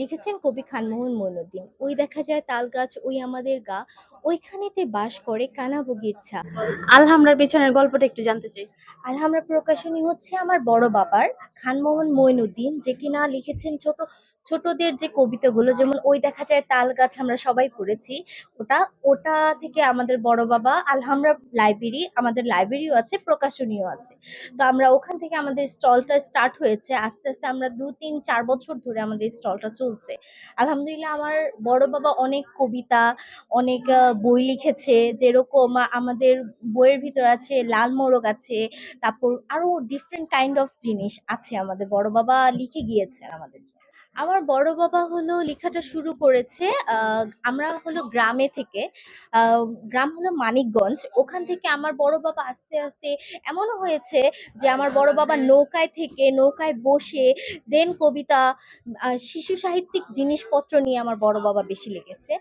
লিখেছেন কবি খানমোহন মইনুদ্দিন। ওই দেখা যায় তাল গাছ ওই আমাদের গা ওইখানেতে বাস করে কানাবগির ছা আলহামরার পেছনের গল্পটা একটু জানতে চাই। আলহামরা প্রকাশনী হচ্ছে আমার বড় বাবার খানমোহন মইনুদ্দিন যে কিনা লিখেছেন ছোট ছোটদের যে কবিতাগুলো, যেমন ওই দেখা যায় তাল গাছ আমরা সবাই পড়েছি, ওটা ওটা থেকে আমাদের বড় বাবা আলহামরা লাইব্রেরি, আমাদের লাইব্রেরিও আছে প্রকাশনীয় আছে তো আমরা ওখান থেকে আমাদের স্টলটা স্টার্ট হয়েছে, আস্তে আস্তে আমরা দু, তিন, চার বছর ধরে আমাদের স্টলটা চলছে আলহামদুলিল্লাহ আমার বড় বাবা অনেক কবিতা, অনেক বই লিখেছে, যেরকম আমাদের বইয়ের ভিতর আছে, লাল মোরগ আছে, তারপর আরও ডিফারেন্ট কাইন্ড অফ জিনিস আছে আমাদের বড় বাবা লিখে গিয়েছেন আমাদের। আমার বড় বাবা হলো লেখাটা শুরু করেছে আমরা হলো গ্রামে থেকে গ্রাম হলো মানিকগঞ্জ। ওখান থেকে আমার বড় বাবা আস্তে আস্তে এমনও হয়েছে যে আমার বড় বাবা নৌকায় থেকে নৌকায় বসে দেন কবিতা শিশু সাহিত্যিক জিনিসপত্র নিয়ে আমার বড় বাবা বেশি লেগেছে।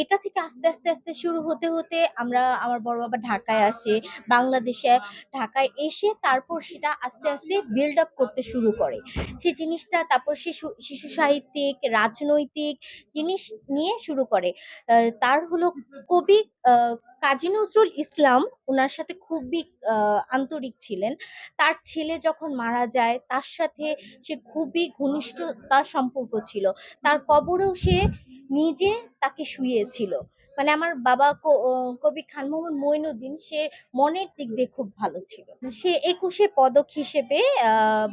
এটা থেকে আস্তে আস্তে আস্তে শুরু হতে হতে আমরা আমার বড় বাবা ঢাকায় আসে, বাংলাদেশে ঢাকায় এসে তারপর সেটা আস্তে আস্তে বিল্ড আপ করতে শুরু করে। সেই জিনিসটা তারপর শিশু শিশু সাহিত্যিক রাজনৈতিক জিনিস নিয়ে শুরু করে। তার হলো কবি কাজী নজরুল ইসলাম। ওনার সাথে খুবই আন্তরিক ছিলেন। তার ছেলে যখন মারা যায় তার সাথে সে খুবই ঘনিষ্ঠতার সম্পর্ক ছিল। তার কবরেও সে নিজে তাকে শুইয়েছিল। মানে আমার বাবা কবি খানমোহন মঈনুদ্দিন সে মনের দিক দিয়ে খুব ভালো ছিল। সে একুশে পদক হিসেবে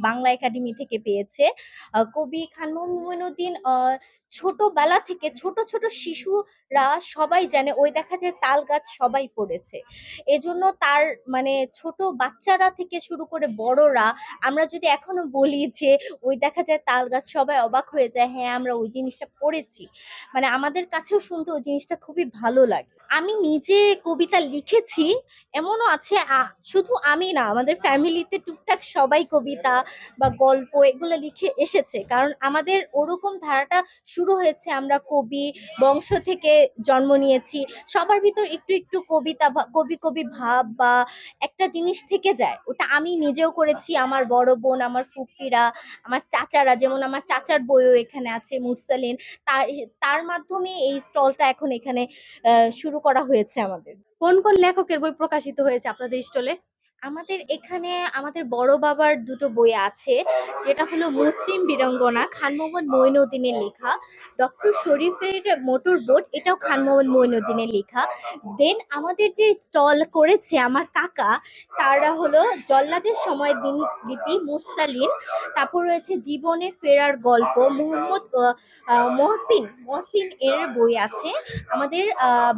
বাংলা একাডেমি থেকে পেয়েছে। কবি খানমোহন মঈনুদ্দিন ছোটবেলা থেকে ছোট ছোট শিশুরা সবাই জানে ওই দেখা যায় তাল গাছ সবাই পড়েছে। এজন্য তার মানে ছোট বাচ্চারা থেকে শুরু করে বড়রা আমরা যদি এখনও বলি যে ওই দেখা যায় তাল গাছ সবাই অবাক হয়ে যায় হ্যাঁ আমরা ওই জিনিসটা পড়েছি। মানে আমাদের কাছেও শুনতে ওই জিনিসটা খুবই ভালো লাগে। আমি নিজে কবিতা লিখেছি এমনও আছে শুধু আমি না আমাদের ফ্যামিলিতে টুকটাক সবাই কবিতা বা গল্প এগুলো লিখে এসেছে। কারণ আমাদের ওরকম ধারাটা শুরু হয়েছে আমরা কবি বংশ থেকে জন্ম নিয়েছি সবার ভিতর একটু একটু কবিতা কবি কবি ভাব বা একটা জিনিস থেকে যায়। ওটা আমি নিজেও করেছি আমার বড় বোন আমার ফুপিরা আমার চাচারা যেমন আমার চাচার বইও এখানে আছে মুরসালিন। তার তার মাধ্যমে এই স্টলটা এখন এখানে আহ, শুরু করা হয়েছে আমাদের। কোন কোন লেখকের বই প্রকাশিত হয়েছে আপনাদের স্টলে? আমাদের এখানে আমাদের বড় বাবার দুটো বই আছে, যেটা হলো মুসলিম বীরাঙ্গনা, খানমোহন মঈনুদ্দিনের লেখা, ডক্টর শরীফের মোটর বোট, এটাও খানমোহন মঈনুদ্দিনের লেখা। দেন আমাদের যে স্টল করেছে আমার কাকা তারা হলো জল্লাদের সময় দিন লিপি মুস্তালিন, তারপর রয়েছে জীবনে ফেরার গল্প, মোহাম্মদ মহসিন মহসিন এর বই আছে। আমাদের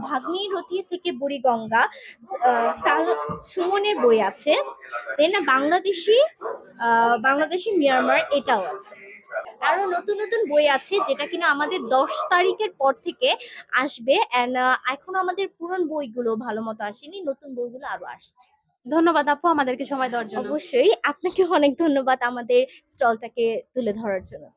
ভাগ্নি রথি থেকে বুড়িগঙ্গা সুমনের বই আছে। Then Bangladeshi ah, Bangladeshi Myanmar এটাও আছে। আরও নতুন নতুন বই আছে যেটা কিনা আমাদের দশ তারিখের পর থেকে আসবে। এন্ড এখন আমাদের পুরন বইগুলো ভালো মতো আসেনি নতুন বইগুলো আরও আসছে। ধন্যবাদ আপু আমাদেরকে সময় দেওয়ার জন্য। অবশ্যই। আপনাকে অনেক ধন্যবাদ আমাদের স্টলটাকে তুলে ধরার জন্য।